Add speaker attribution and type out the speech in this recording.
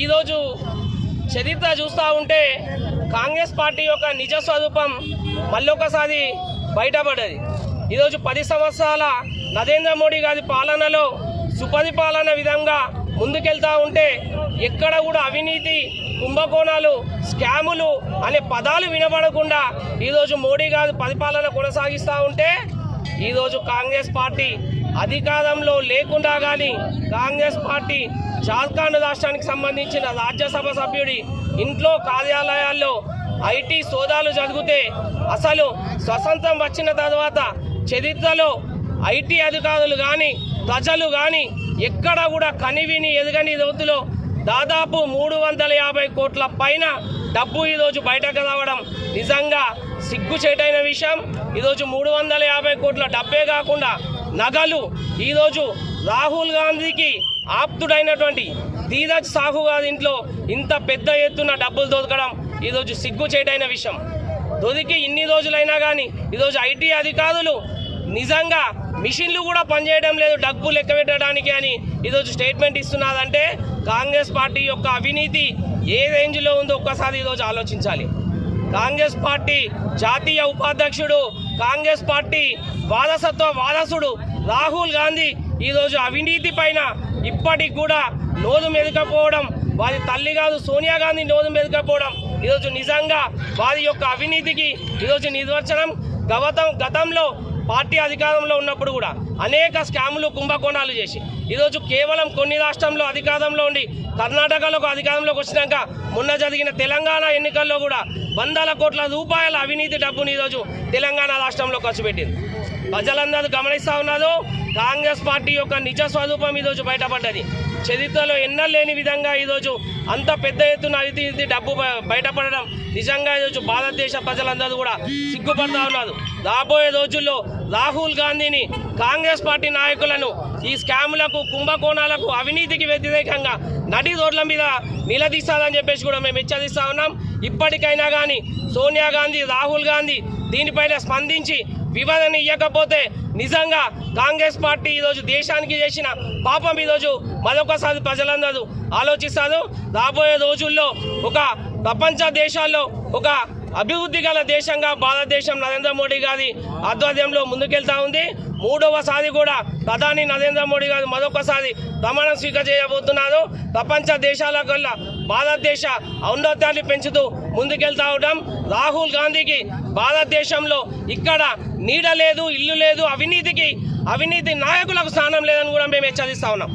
Speaker 1: ఈరోజు చరిత్ర చూస్తూ ఉంటే కాంగ్రెస్ పార్టీ యొక్క నిజ స్వరూపం మళ్ళొకసారి బయటపడ్డది. ఈరోజు పది సంవత్సరాల నరేంద్ర మోడీ గారి పాలనలో సుపరిపాలన విధంగా ముందుకెళ్తా ఉంటే ఎక్కడ కూడా అవినీతి కుంభకోణాలు స్కాములు అనే పదాలు వినబడకుండా ఈరోజు మోడీ గారు పరిపాలన కొనసాగిస్తూ ఉంటే ఈరోజు కాంగ్రెస్ పార్టీ అధికారంలో లేకుండా కానీ కాంగ్రెస్ పార్టీ జార్ఖండ్ రాష్ట్రానికి సంబంధించిన రాజ్యసభ సభ్యుడి ఇంట్లో కార్యాలయాల్లో ఐటీ సోదాలు జరిగితే అసలు స్వతంత్రం వచ్చిన తర్వాత చరిత్రలో ఐటీ అధికారులు కానీ ప్రజలు కానీ ఎక్కడ కూడా కనివిని ఎదగని రోజులో దాదాపు మూడు వందల యాభై కోట్ల పైన డబ్బు ఈరోజు బయటకు రావడం నిజంగా సిగ్గుచేటైన విషయం. ఈరోజు మూడు వందల యాభై కోట్ల డబ్బే కాకుండా నగలు. ఈరోజు రాహుల్ గాంధీకి ఆప్తుడైనటువంటి ధీరజ్ సాహు గారి ఇంట్లో ఇంత పెద్ద ఎత్తున డబ్బులు దొరకడం ఈరోజు సిగ్గుచేటైన విషయం. దొరికి ఇన్ని రోజులైనా కానీ ఈరోజు ఐటీ అధికారులు నిజంగా మిషన్లు కూడా పనిచేయడం లేదు డబ్బు లెక్క పెట్టడానికి అని ఈరోజు స్టేట్మెంట్ ఇస్తున్నారంటే కాంగ్రెస్ పార్టీ యొక్క అవినీతి ఏ రేంజ్లో ఉందో ఒక్కసారి ఈరోజు ఆలోచించాలి. కాంగ్రెస్ పార్టీ జాతీయ ఉపాధ్యక్షుడు కాంగ్రెస్ పార్టీ వారసత్వ వారసుడు రాహుల్ గాంధీ ఈరోజు అవినీతి పైన ఇప్పటికి కూడా నోరు మెదకపోవడం వారి తల్లి సోనియా గాంధీ నోరు మెదకపోవడం ఈరోజు నిజంగా వారి యొక్క అవినీతికి ఈరోజు నిర్వచనం గవతం గతంలో పార్టీ అధికారంలో ఉన్నప్పుడు కూడా. అనేక స్కాములు కుంభకోణాలు చేసి. ఈరోజు కేవలం కొన్ని రాష్ట్రంలో అధికారంలో ఉండి కర్ణాటకలోకి అధికారంలోకి వచ్చినాక మొన్న జరిగిన తెలంగాణ ఎన్నికల్లో కూడా వందల కోట్ల రూపాయల అవినీతి డబ్బుని ఈరోజు తెలంగాణ రాష్ట్రంలో ఖర్చు పెట్టింది. ప్రజలందరూ గమనిస్తూ ఉన్నారు కాంగ్రెస్ పార్టీ యొక్క నిజ స్వరూపం ఈరోజు బయటపడ్డది. చరిత్రలో ఎన్నో లేని విధంగా ఈరోజు అంత పెద్ద ఎత్తున అవినీతి డబ్బు బయటపడడం నిజంగా ఈరోజు భారతదేశ ప్రజలందరూ కూడా సిగ్గుపడతా ఉన్నారు. రాబోయే రోజుల్లో రాహుల్ గాంధీని కాంగ్రెస్ పార్టీ నాయకులను ఈ స్కాములకు కుంభకోణాలకు అవినీతికి వ్యతిరేకంగా నడి రోడ్ల మీద నిలదీస్తారని చెప్పేసి కూడా మేము హెచ్చరిస్తా ఉన్నాం. ఇప్పటికైనా కానీ సోనియా గాంధీ రాహుల్ గాంధీ దీనిపైన స్పందించి వివరణ ఇవ్వకపోతే నిజంగా కాంగ్రెస్ పార్టీ ఈరోజు దేశానికి చేసిన పాపం ఈరోజు మరొకసారి ప్రజలందరూ ఆలోచిస్తారు. రాబోయే రోజుల్లో ఒక ప్రపంచ దేశాల్లో ఒక అభివృద్ధి గల దేశంగా భారతదేశం నరేంద్ర మోడీ గారి ఆధ్వర్యంలో ముందుకెళ్తా ఉంది. మూడవసారి కూడా ప్రధాని నరేంద్ర మోడీ గారు మరొకసారి ప్రమాణం స్వీకారం చేయబోతున్నారు ప్రపంచ దేశాల కల్లా భారతదేశ ఔన్నత్యాన్ని పెంచుతూ ముందుకెళ్తా ఉండడం రాహుల్ గాంధీకి భారతదేశంలో ఇక్కడ నీడ లేదు ఇల్లు లేదు అవినీతికి అవినీతి నాయకులకు స్థానం లేదని కూడా మేము హెచ్చరిస్తా ఉన్నాం.